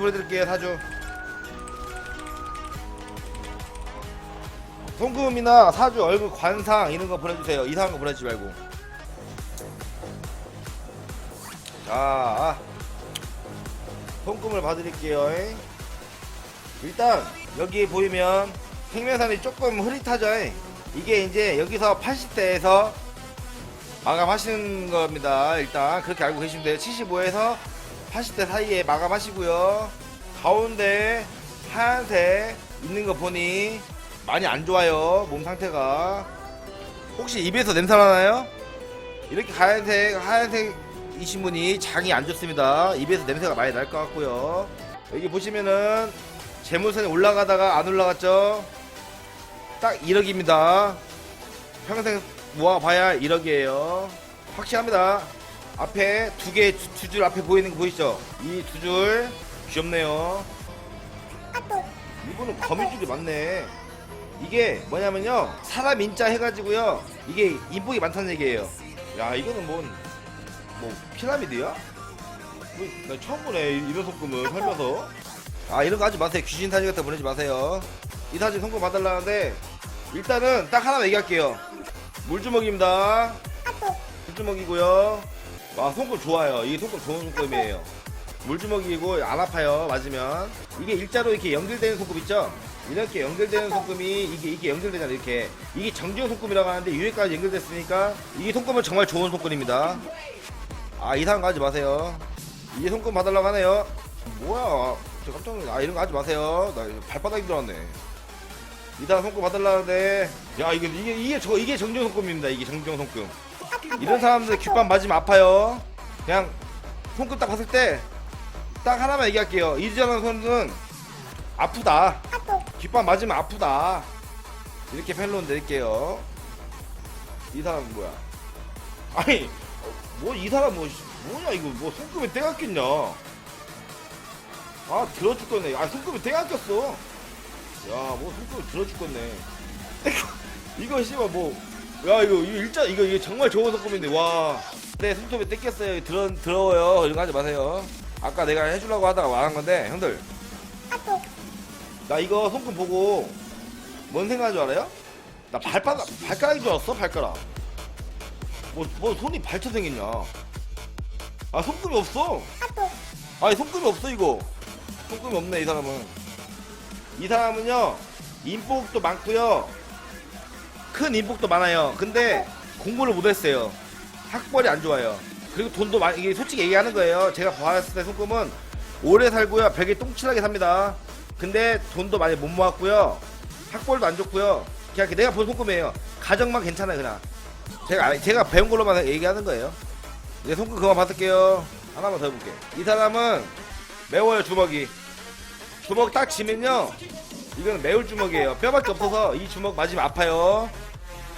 보내드릴게요 사주 송금이나 사주 얼굴 관상 이런 거 보내주세요 이상한 거 보내지 말고 자 송금을 봐드릴게요 잉. 일단 여기 보이면 생명산이 조금 흐릿하죠 잉. 이게 이제 여기서 80대에서 마감하시는 겁니다. 일단 그렇게 알고 계시면 돼요. 75에서 80대 사이에 마감하시고요. 가운데 하얀색 있는 거 보니 많이 안 좋아요. 몸 상태가. 혹시 입에서 냄새 나나요? 이렇게 하얀색 하얀색이신 분이 장이 안 좋습니다. 입에서 냄새가 많이 날 것 같고요. 여기 보시면은 재물선이 올라가다가 안 올라갔죠? 딱 1억입니다. 평생 모아봐야 1억이에요. 확실합니다. 앞에 두 개, 두 줄 앞에 보이는 거 보이시죠? 이 두 줄 귀엽네요. 이분은 거미줄이 많네. 이게 뭐냐면요. 사람 인자 해가지고요. 이게 인복이 많다는 얘기예요. 야, 이거는 뭔, 뭐, 피라미드야? 뭐, 나 처음 보네. 이런 손금을 살면서. 아, 이런 거 하지 마세요. 귀신 사진 같은 거 보내지 마세요. 이 사진 손금 봐달라는데, 일단은 딱 하나 얘기할게요. 물주먹입니다. 물주먹이고요. 와 손금 좋아요. 이게 손금 좋은 손금이에요. 물주먹이고 안 아파요. 맞으면 이게 일자로 이렇게 연결되는 손금 있죠? 이렇게 연결되는 손금이 이게 이게 연결되잖아 이렇게 이게 정지용 손금이라고 하는데 위에까지 연결됐으니까 이게 손금은 정말 좋은 손금입니다. 아 이상한 거 하지 마세요. 이게 손금 봐달라고 하네요. 뭐야? 저 깜짝 놀라. 아 이런 거 하지 마세요. 나 발바닥이 들어왔네. 이따 손금 봐달라는데 야 이게 이게 이게 저 이게 정정 손금입니다 이게 정정 손금 이런 사람들 귓밥 맞으면 아파요. 그냥 손금 딱 봤을 때 딱 하나만 얘기할게요. 이지연한 선수는 아프다. 귓밥 맞으면 아프다. 이렇게 펠론 드릴게요. 이 사람 뭐야? 아니 뭐 이 사람 뭐 뭐냐 이거 뭐 손금에 때가 꼈냐? 아 들어 죽겠네. 아 손금에 때가 꼈어. 야, 뭐 손톱 들어 죽겠네. 이거 씨발 뭐, 야 이거 이거 일자 이거 이게 정말 좋은 소금인데 와. 내 손톱에 뜯겼어요. 들어 더러워요. 이런 거 하지 마세요. 아까 내가 해주려고 하다가 말한 건데 형들. 나 이거 손금 보고 뭔 생각한 줄 알아요? 나 발바닥 발가락인 줄 알았어 발가락. 뭐 뭐 손이 발쳐 생겼냐? 아 손금이 없어. 아니 손금이 없어 이거. 손금이 없네 이 사람은. 이 사람은요 인복도 많고요 큰 인복도 많아요. 근데 공부를 못했어요. 학벌이 안 좋아요. 그리고 돈도 많이 이게 솔직히 얘기하는 거예요. 제가 봤을 때 손금은 오래 살고요. 벽에 똥칠하게 삽니다. 근데 돈도 많이 못 모았고요. 학벌도 안 좋고요. 그냥 내가 본 손금이에요. 가정만 괜찮아요 그냥. 제가 제가 배운 걸로만 얘기하는 거예요. 이제 손금 그만 받을게요. 하나만 더 해볼게. 이 사람은 매워요 주먹이. 주먹 딱 지면요. 이거는 매울 주먹이에요. 뼈밖에 없어서 이 주먹 맞으면 아파요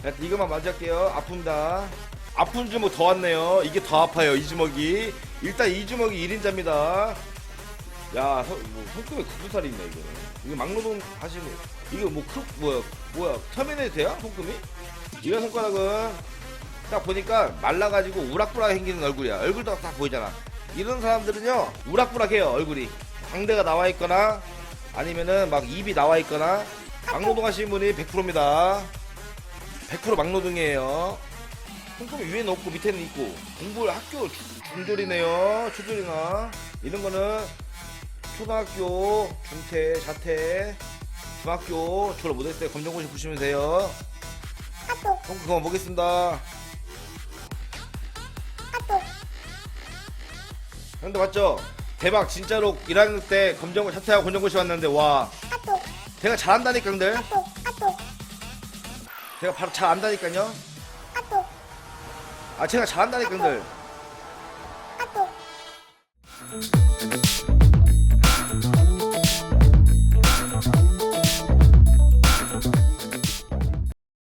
자, 이거만 맞을게요. 아픕니다. 아픈 주먹 더 왔네요. 이게 더 아파요 이 주먹이. 일단 이 주먹이 1인자입니다. 야 서, 뭐, 손금에 구두살이 있네 이거 이거 막노동 하시는 이거 뭐 크, 뭐야 뭐야 터미네이터야 손금이? 이런 손가락은 딱 보니까 말라가지고 우락부락 생기는 얼굴이야. 얼굴도 딱 보이잖아. 이런 사람들은요 우락부락해요 얼굴이. 광대가 나와 있거나 아니면은 막 입이 나와 있거나. 막노동 하시는 분이 100%입니다. 100% 막노동이에요. 손톱이 위에는 없고 밑에는 있고 공부를 학교 주- 중졸이네요. 초졸이나 이런 거는 초등학교 중퇴 자퇴 중학교 졸업 못했을 때 검정고시 보시면 돼요. 그럼 그만 보겠습니다. 형들 맞죠? 대박 진짜로 1학년 때 검정고 사퇴하고 검정고시 왔는데 와 제가 잘한다니까 형들 제가 바로 잘 안다니까요. 아 제가 잘한다니까 형들